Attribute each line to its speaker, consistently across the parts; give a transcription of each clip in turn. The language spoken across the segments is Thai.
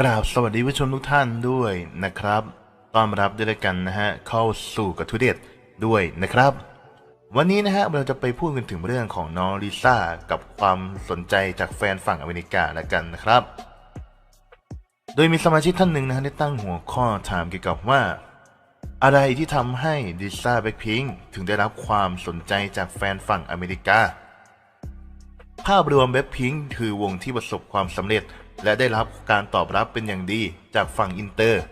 Speaker 1: กราบสวัสดีผู้ชมทุกท่านด้วยนะครับต้อนรับด้วยกันนะฮะเข้าสู่กระทุเด็ดด้วยนะครับ วันนี้นะฮะเราจะไปพูดกันถึงเรื่องของน้องลิซ่ากับความสนใจจากแฟนฝั่งอเมริกาแล้วกันนะครับ โดยมีสมาชิกท่านหนึ่งนะฮะได้ตั้งหัวข้อถามเกี่ยวกับว่า อะไรที่ทำให้ลิซ่าแบ็คพิงถึงได้รับความสนใจจากแฟนฝั่งอเมริกา ภาพรวมแบ็คพิงคือวงที่ประสบความสำเร็จ และได้รับการตอบรับเป็นอย่างดีจากฝั่งอินเตอร์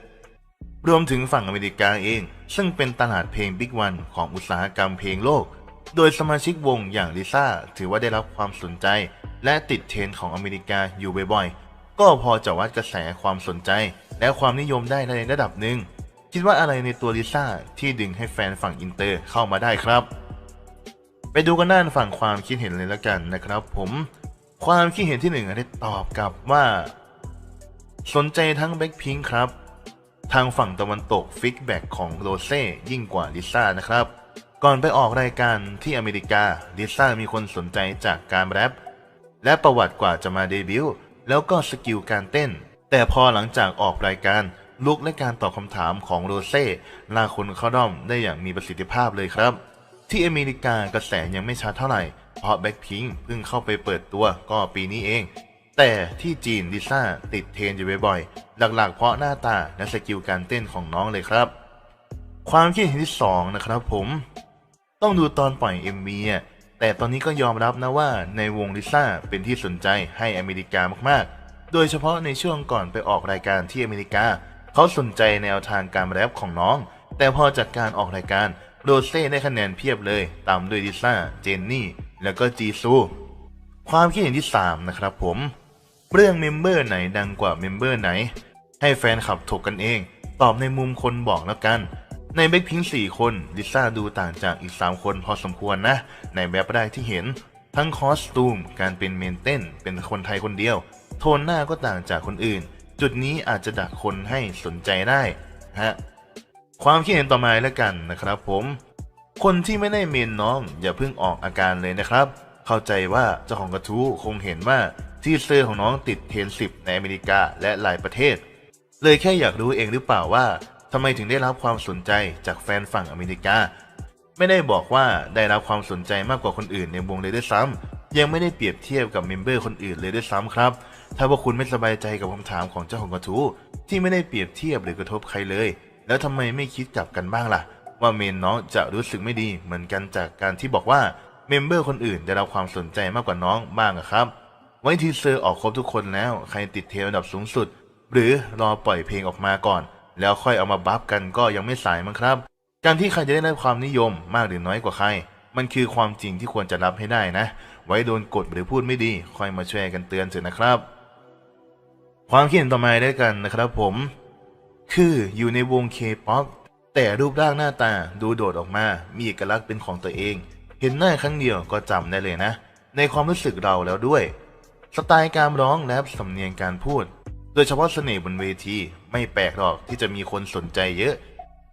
Speaker 1: รวมถึงฝั่งอเมริกาเอง ซึ่งเป็นตลาดเพลงบิ๊กวันของอุตสาหกรรมเพลงโลก โดยสมาชิกวงอย่างลิซ่าถือว่าได้รับความสนใจ และติดเทรนด์ของอเมริกาอยู่บ่อยๆ ก็พอจะวัดกระแสความสนใจ และความนิยมได้ในระดับหนึ่ง คิดว่าอะไรในตัวลิซ่าที่ดึงให้แฟนฝั่งอินเตอร์เข้ามาได้ครับ ไปดูกันด้านฝั่งความคิดเห็นเลยแล้วกันนะครับ ผม ความคิดเห็นที่หนึ่งได้ตอบกลับว่า สนใจทั้งแบ็คพิงครับ ทางฝั่งตะวันตกฟิกแบ็กของโรเซ่ยิ่งกว่าลิซ่านะครับ ก่อนไปออกรายการที่อเมริกาลิซ่ามีคนสนใจจากการแรปและประวัติกว่าจะมาเดบิวต์แล้วก็สกิลการเต้น แต่พอหลังจากออกรายการลุกและการตอบคำถามของโรเซ่ลาคนเข้าด้อมได้อย่างมีประสิทธิภาพเลยครับ ที่อเมริกากระแสยังไม่ชัดเท่าไหร่ เพราะแบ็คพิงเพิ่งเข้าไปเปิดตัวก็ปีนี้เอง แต่ที่จีนลิซ่าติดเทรนอยู่บ่อยๆ หลักๆ เพราะหน้าตาและสกิลการเต้นของน้องเลยครับ ความคิดเห็นที่สองนะครับผม ต้องดูตอนปล่อย MV อะแต่ตอนนี้ก็ยอมรับนะว่าในวงลิซ่าเป็นที่สนใจให้อเมริกามากๆ โดยเฉพาะในช่วงก่อนไปออกรายการที่อเมริกา เขาสนใจแนวทางการแรปของน้อง แต่พอจากการออกรายการโรเซ่ได้คะแนนเพียบเลย ตามด้วยลิซ่า เจนนี่ แล้วก็จีซู ความคิดเห็นที่ 3 นะครับผม เรื่องเมมเบอร์ไหนดังกว่าเมมเบอร์ไหน ให้แฟนคลับถกกันเอง ตอบในมุมคนบอกแล้วกัน ในแบ็คพิงสี่คนลิซ่าดูต่างจากอีก 3 คนพอสมควรนะ ในแบบแรกที่เห็น ทั้งคอสตูม การเป็นเมนเต้น เป็นคนไทยคนเดียว โทนหน้าก็ต่างจากคนอื่น จุดนี้อาจจะดักคนให้สนใจได้ฮะความคิดเห็นต่อมาแล้วกันนะครับผม คนที่ไม่ได้เมนน้อง อย่าเพิ่งออกอาการเลยนะครับ เข้าใจว่าเจ้าของกระทู้คงเห็นว่าที่เซอร์ของน้องติดเทรนสิบในอเมริกาและหลายประเทศ เลยแค่อยากรู้เองหรือเปล่าว่าทำไมถึงได้รับความสนใจจากแฟนฝั่งอเมริกา ไม่ได้บอกว่าได้รับความสนใจมากกว่าคนอื่นในวงเลยด้วยซ้ำยังไม่ได้เปรียบเทียบกับเมมเบอร์คนอื่นเลยด้วยซ้ำครับ ถ้าว่าคุณไม่สบายใจกับคำถามของเจ้าของกระทู้ที่ไม่ได้เปรียบเทียบหรือกระทบใครเลย แล้วทำไมไม่คิดกลับกันบ้างล่ะ ว่าเมนน้องจะรู้สึกไม่ดีเหมือนกันจากการที่บอกว่าเมมเบอร์คนอื่นได้รับความสนใจมากกว่าน้องบ้างอะครับ ไว้ทีเซอร์ออกครบทุกคนแล้วใครติดเทรนด์อันดับสูงสุด หรือรอปล่อยเพลงออกมาก่อน แล้วค่อยเอามาบัฟกันก็ยังไม่สายมั้งครับ การที่ใครจะได้รับความนิยมมากหรือน้อยกว่าใคร มันคือความจริงที่ควรจะรับให้ได้นะ ไว้โดนกดหรือพูดไม่ดี ค่อยมาช่วยกันเตือนเถอะนะครับ ความคิดเห็นต่อมาด้วยกันนะครับผม คืออยู่ในวงเคป๊อป แต่รูปร่างหน้าตาดูโดดออกมา มีเอกลักษณ์เป็นของตัวเอง เห็นหน้าครั้งเดียวก็จำได้เลยนะ ในความรู้สึกเราแล้วด้วย สไตล์การร้องและสำเนียงการพูด โดยเฉพาะเสน่ห์บนเวที ไม่แปลกหรอกที่จะมีคนสนใจเยอะ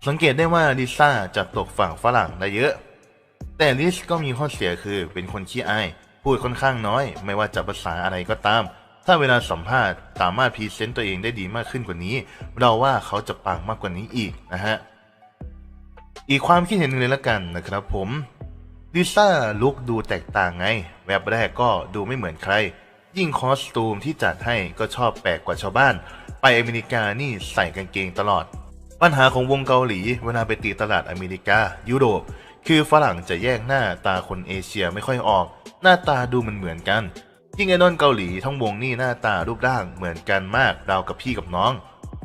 Speaker 1: สังเกตได้ว่าลิซ่าจะตกฝั่งฝรั่งได้เยอะ แต่ลิสก็มีข้อเสียคือเป็นคนขี้อาย พูดค่อนข้างน้อย ไม่ว่าจะภาษาอะไรก็ตาม ถ้าเวลาสัมภาษณ์สามารถพรีเซนต์ตัวเองได้ดีมากขึ้นกว่านี้ เราว่าเขาจะปังมากกว่านี้อีกนะฮะ อีกความคิดเห็นหนึ่งเลยละกันนะครับผมลิซ่าลุคดูแตกต่างไง แวบแรกก็ดูไม่เหมือนใคร ยิ่งคอสตูมที่จัดให้ก็ชอบแปลกกว่าชาวบ้าน ไปอเมริกานี่ใส่กางเกงตลอด ปัญหาของวงเกาหลีเวลาไปตีตลาดอเมริกา ยุโรป คือฝรั่งจะแยกหน้าตาคนเอเชียไม่ค่อยออก หน้าตาดูมันเหมือนกัน ยิ่งไอดอลเกาหลีทั้งวงนี่หน้าตารูปร่างเหมือนกันมากราวกับพี่กับน้อง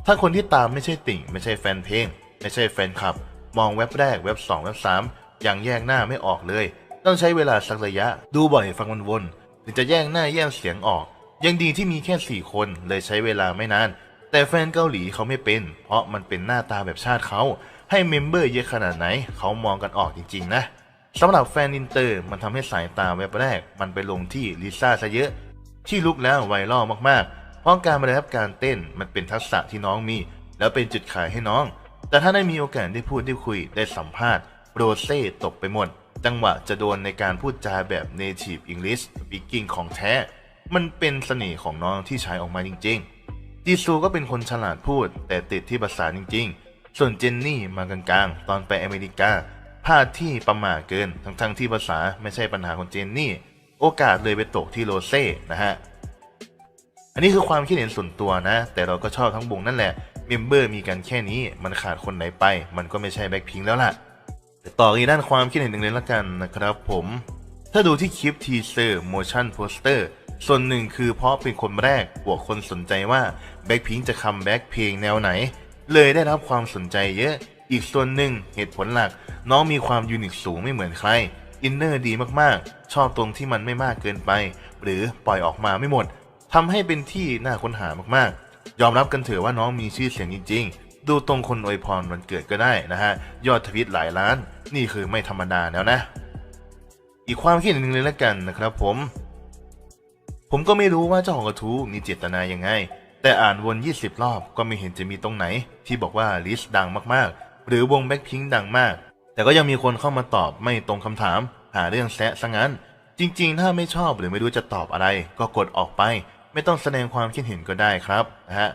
Speaker 1: ถ้าคนที่ตามไม่ใช่ติ่ง ไม่ใช่แฟนเพลง ไม่ใช่แฟนคลับ มองเว็บแรกเว็บสองเว็บสามยังแยกหน้าไม่ออกเลย ต้องใช้เวลาสักระยะ ดูบ่อยฟังวนๆถึงจะแยกหน้าแยกเสียงออก ยังดีที่มีแค่สี่คนเลยใช้เวลาไม่นาน แต่แฟนเกาหลีเขาไม่เป็น เพราะมันเป็นหน้าตาแบบชาติเขาให้เมมเบอร์เยอะขนาดไหนเขามองกันออกจริงๆนะสำหรับแฟนอินเตอร์มันทำให้สายตาเว็บแรก มันไปลงที่ลิซ่าซะเยอะ ที่ลุกแล้วไวรัลมากๆ เพราะการมารับการเต้นมันเป็นทักษะที่น้องมี แล้วเป็นจุดขายให้น้อง แต่ถ้าได้มีโอกาสได้พูดได้คุยได้สัมภาษณ์โรเซ่ตกไปหมด จังหวะจะโดนในการพูดจาแบบ native English speaking ของแท้ มันเป็นเสน่ห์ของน้องที่ใช้ออกมาจริง ๆ จีซูก็เป็นคนฉลาดพูด แต่ติดที่ภาษาจริง ๆ ส่วนเจนนี่มากลางๆ ตอนไปอเมริกาพลาดที่ประมาทเกิน ทั้งๆที่ภาษาไม่ใช่ปัญหาของเจนนี่ โอกาสเลยไปตกที่โรเซ่นะฮะ อันนี้คือความคิดเห็นส่วนตัวนะ แต่เราก็ชอบทั้งวงนั่นแหละ มมเบอร์มีกันแค่นี้ มันขาดคนไหนไป มันก็ไม่ใช่แบ็คพิงแล้วล่ะแต่ต่ออีกด้านความคิดเห็นหนึ่งเลยละกันนะครับผม ถ้าดูที่คลิปทีเซอร์ motion poster ส่วนหนึ่งคือเพราะเป็นคนแรกบวกคนสนใจว่าแบ็คพิงจะคัมแบ็คเพลงแนวไหน เลยได้รับความสนใจเยอะ อีกส่วนหนึ่งเหตุผลหลัก น้องมีความยูนิคสูงไม่เหมือนใครอินเนอร์ดีมากๆ ชอบตรงที่มันไม่มากเกินไป หรือปล่อยออกมาไม่หมดทำให้เป็นที่น่าค้นหามากๆ ยอมรับกันเถอะว่าน้องมีชื่อเสียงจริง ๆ ดูตรงคนอวยพรวันเกิดก็ได้นะฮะ ยอดทวิตหลายล้าน นี่คือไม่ธรรมดาแล้วนะ อีกความคิดหนหนึ่งเลยละกันนะครับผม ผมก็ไม่รู้ว่าเจ้าของกระทู้มีเจตนายังไง แต่อ่านวน 20 รอบก็ไม่เห็นจะมีตรงไหน ที่บอกว่าลิสดังมากๆ หรือวงแบ็คพิงดังมาก แต่ก็ยังมีคนเข้ามาตอบไม่ตรงคำถาม หาเรื่องแซะซะงั้น จริง ๆ ถ้าไม่ชอบหรือไม่รู้จะตอบอะไร ก็กดออกไป ไม่ต้องแสดงความคิดเห็นก็ได้ครับนะฮะ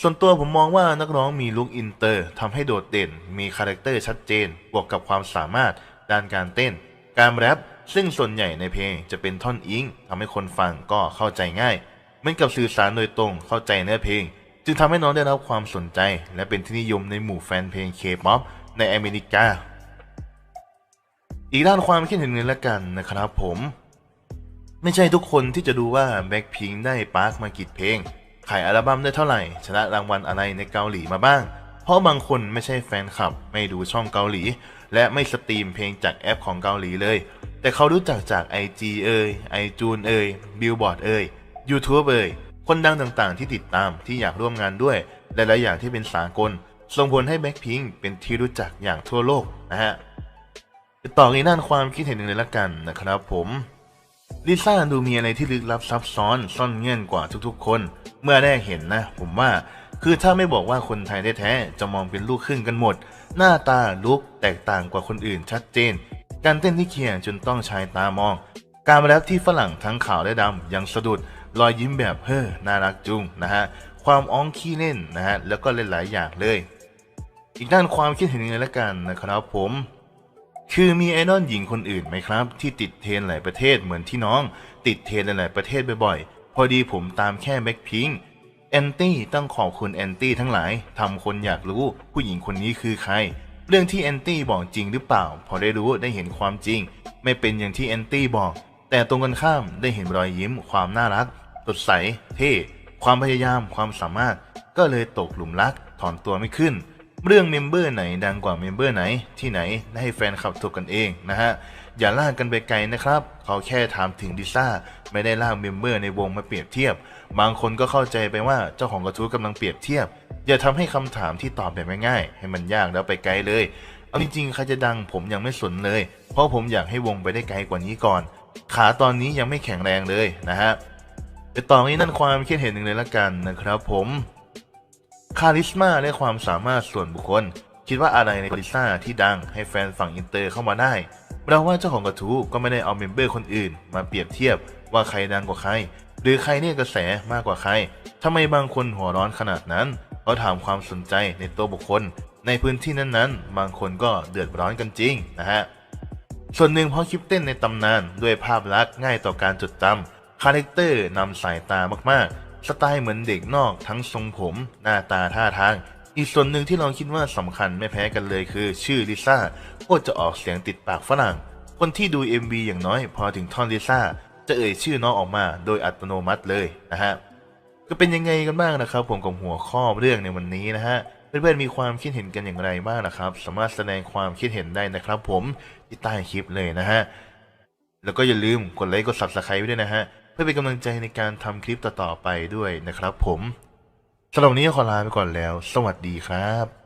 Speaker 1: ส่วนตัวผมมองว่านักร้องมีลุคอินเตอร์ทำให้โดดเด่น มีคาแรคเตอร์ชัดเจน บวกกับความสามารถด้านการเต้น การแรปซึ่งส่วนใหญ่ในเพลงจะเป็นท่อนอิงทำให้คนฟังก็เข้าใจง่ายเหมือนกับสื่อสารโดยตรงเข้าใจเนื้อเพลง จึงทำให้น้องได้รับความสนใจ และเป็นที่นิยมในหมู่แฟนเพลงเคป๊อปในอเมริกา อีกด้านความคิดเห็นนึงละกันนะครับผม ไม่ใช่ทุกคนที่จะดูว่าแบ็คพิงได้ปาร์คมากี่เพลง ขายอัลบั้มได้เท่าไหร่ ชนะรางวัลอะไรในเกาหลีมาบ้าง เพราะบางคนไม่ใช่แฟนคลับ ไม่ดูช่องเกาหลี และไม่สตรีมเพลงจากแอปของเกาหลีเลย แต่เขารู้จักจาก IG เอ่ย iTunes เอ่ย Billboard เอ่ย YouTube เอ่ย คนดังต่างๆ ที่ติดตามที่อยากร่วมงานด้วย และหลายอย่างที่เป็นสากล ส่งผลให้แบ็คพิงเป็นที่รู้จักอย่างทั่วโลกนะฮะต่ออีกด้านความคิดเห็นหนึ่งเลยละกันนะครับผม ลิซ่าดูมีอะไรที่ลึกลับซับซ้อนซ่อนเงื่อนกว่าทุกๆ คน เมื่อแรกเห็นนะ ผมว่าคือถ้าไม่บอกว่าคนไทยแท้ๆจะมองเป็นลูกครึ่งกันหมด หน้าตาลุกแตกต่างกว่าคนอื่นชัดเจน การเต้นที่เคียงจนต้องใช้ตามอง การแรปที่ฝรั่งทั้งขาวและดำยังสะดุดรอยยิ้มแบบเฮ้อน่ารักจุงนะฮะความอ้องขี้เล่นนะฮะแล้วก็หลายๆอย่างเลย อีกด้านความคิดเห็นหนึงเลยละกันนะครับผม คือมีไอดอลหญิงคนอื่นไหมครับ ที่ติดเทรนหลายประเทศเหมือนที่น้อง ติดเทรนหลายประเทศบ่อยๆ พอดีผมตามแค่แบ็คพิงแอนตี้ต้องขอบคุณแอนตี้ทั้งหลายทำคนอยากรู้ผู้หญิงคนนี้คือใคร เรื่องที่แอนตี้บอกจริงหรือเปล่า พอได้รู้ได้เห็นความจริง ไม่เป็นอย่างที่แอนตี้บอก แต่ตรงกันข้ามได้เห็นรอยยิ้ม ความน่ารักสดใส เท่ ความพยายามความสามารถ ก็เลยตกหลุมรัก ถอนตัวไม่ขึ้น เรื่องเมมเบอร์ไหนดังกว่าเมมเบอร์ไหนที่ไหนให้แฟนคลับถกกันเองนะฮะอย่าลากกันไปไกลนะครับเขาแค่ถามถึงดิซ่าไม่ได้ลากเมมเบอร์ในวงมาเปรียบเทียบ บางคนก็เข้าใจไปว่าเจ้าของกระทู้กำลังเปรียบเทียบ อย่าทำให้คำถามที่ตอบแบบง่ายๆให้มันยากแล้วไปไกลเลยเอาจริงๆใครจะดังผมยังไม่สนเลย เพราะผมอยากให้วงไปได้ไกลกว่านี้ก่อน ขาตอนนี้ยังไม่แข็งแรงเลยนะฮะไปต่อนี้นั่นความคิดเห็นหนึ่งเลยละกันนะครับผม คาริสมาและความสามารถส่วนบุคคล คิดว่าอะไรในลิซ่าที่ดังให้แฟนฝั่งอินเตอร์เข้ามาได้ เราว่าเจ้าของกระทู้ก็ไม่ได้เอาเมมเบอร์คนอื่น มาเปรียบเทียบว่าใครดังกว่าใคร หรือใครเนี่ยกระแสมากกว่าใครทำไมบางคนหัวร้อนขนาดนั้นเขาถามความสนใจในตัวบุคคล ในพื้นที่นั้นๆ บางคนก็เดือดร้อนกันจริงนะฮะส่วนหนึ่งเพราะคลิปเต้นในตำนานด้วยภาพลักษณ์ง่ายต่อการจดจำคาแรคเตอร์นำสายตามากๆ สไตล์เหมือนเด็กนอกทั้งทรงผม หน้าตาท่าทาง อีกส่วนหนึ่งที่เราคิดว่าสำคัญไม่แพ้กันเลยคือ ชื่อลิซ่าโคตรจะออกเสียงติดปากฝรั่ง คนที่ดู MV อย่างน้อยพอถึงท่อนลิซ่าจะเอ่ยชื่อน้องออกมาโดยอัตโนมัติเลยนะฮะก็เป็นยังไงกันบ้างนะครับ ผมกับหัวข้อเรื่องในวันนี้นะฮะเพื่อนๆมีความคิดเห็นกันอย่างไรบ้างนะครับ สามารถแสดงความคิดเห็นได้นะครับ ผมที่ใต้คลิปเลยนะฮะแล้วก็อย่าลืมกดไลค์กด subscribe ไว้ด้วยนะฮะ เพื่อเป็นกำลังใจในการทำคลิปต่อๆไปด้วยนะครับผมสำหรับวันนี้ขอลาไปก่อนแล้ว สวัสดีครับ